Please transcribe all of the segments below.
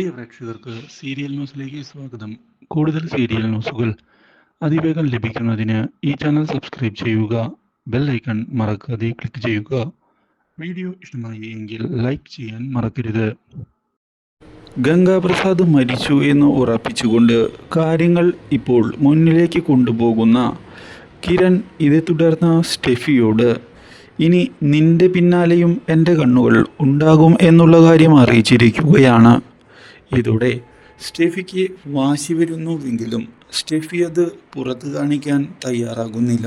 പ്രിയ പ്രേക്ഷകർക്ക് സീരിയൽ ന്യൂസിലേക്ക് സ്വാഗതം. കൂടുതൽ സീരിയൽ ന്യൂസുകൾ അതിവേഗം ലഭിക്കുന്നതിന് ഈ ചാനൽ സബ്സ്ക്രൈബ് ചെയ്യുക ബെൽ ഐക്കൺ മറക്കാതെ ക്ലിക്ക് ചെയ്യുക. വീഡിയോ ഇഷ്ടമായി എങ്കിൽ ലൈക്ക് ചെയ്യാൻ മറക്കരുത്. ഗംഗാപ്രസാദ് മരിച്ചു എന്ന് ഉറപ്പിച്ചുകൊണ്ട് കാര്യങ്ങൾ ഇപ്പോൾ മുന്നിലേക്ക് കൊണ്ടുപോകുന്ന കിരൺ ഇതേ തുടർന്ന് സ്റ്റെഫിയോട് ഇനി നിന്റെ പിന്നാലെയും എന്റെ കണ്ണുകൾ ഉണ്ടാകും എന്നുള്ള കാര്യം അറിയിച്ചിരിക്കുകയാണ്. ഇതോടെ സ്റ്റെഫിക്ക് വാശി വരുന്നുവെങ്കിലും സ്റ്റെഫി അത് പുറത്തു കാണിക്കാൻ തയ്യാറാകുന്നില്ല.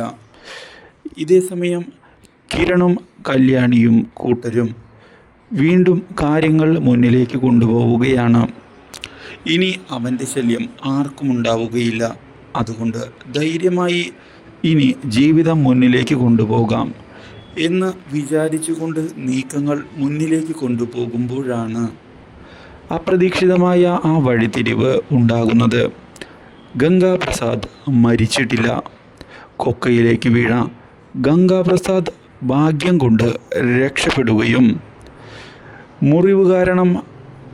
ഇതേസമയം കിരണും കല്യാണിയും കൂട്ടരും വീണ്ടും കാര്യങ്ങൾ മുന്നിലേക്ക് കൊണ്ടുപോവുകയാണ്. ഇനി അവന്റെ ശല്യം ആർക്കും ഉണ്ടാവുകയില്ല. അതുകൊണ്ട് ധൈര്യമായി ഇനി ജീവിതം മുന്നിലേക്ക് കൊണ്ടുപോകാം എന്ന് വിചാരിച്ചുകൊണ്ട് നീക്കങ്ങൾ മുന്നിലേക്ക് കൊണ്ടുപോകുമ്പോഴാണ് അപ്രതീക്ഷിതമായ ആ വഴിത്തിരിവ് ഉണ്ടാകുന്നത്. ഗംഗാപ്രസാദ് മരിച്ചിട്ടില്ല. കൊക്കയിലേക്ക് വീണ ഗംഗാപ്രസാദ് ഭാഗ്യം കൊണ്ട് രക്ഷപ്പെടുകയും മുറിവ് കാരണം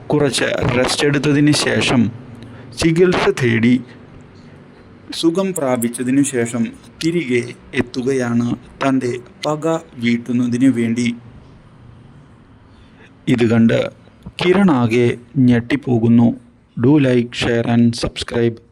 കുറച്ച് റെസ്റ്റ് എടുത്തതിന് ശേഷം ചികിത്സ തേടി സുഖം പ്രാപിച്ചതിനു ശേഷം തിരികെ എത്തുകയാണ് തന്റെ പക വീട്ടുന്നതിന് വേണ്ടി. ഇത് കണ്ട് കിരണാകെ ഞെട്ടിപ്പോകുന്നു. Do like share and subscribe.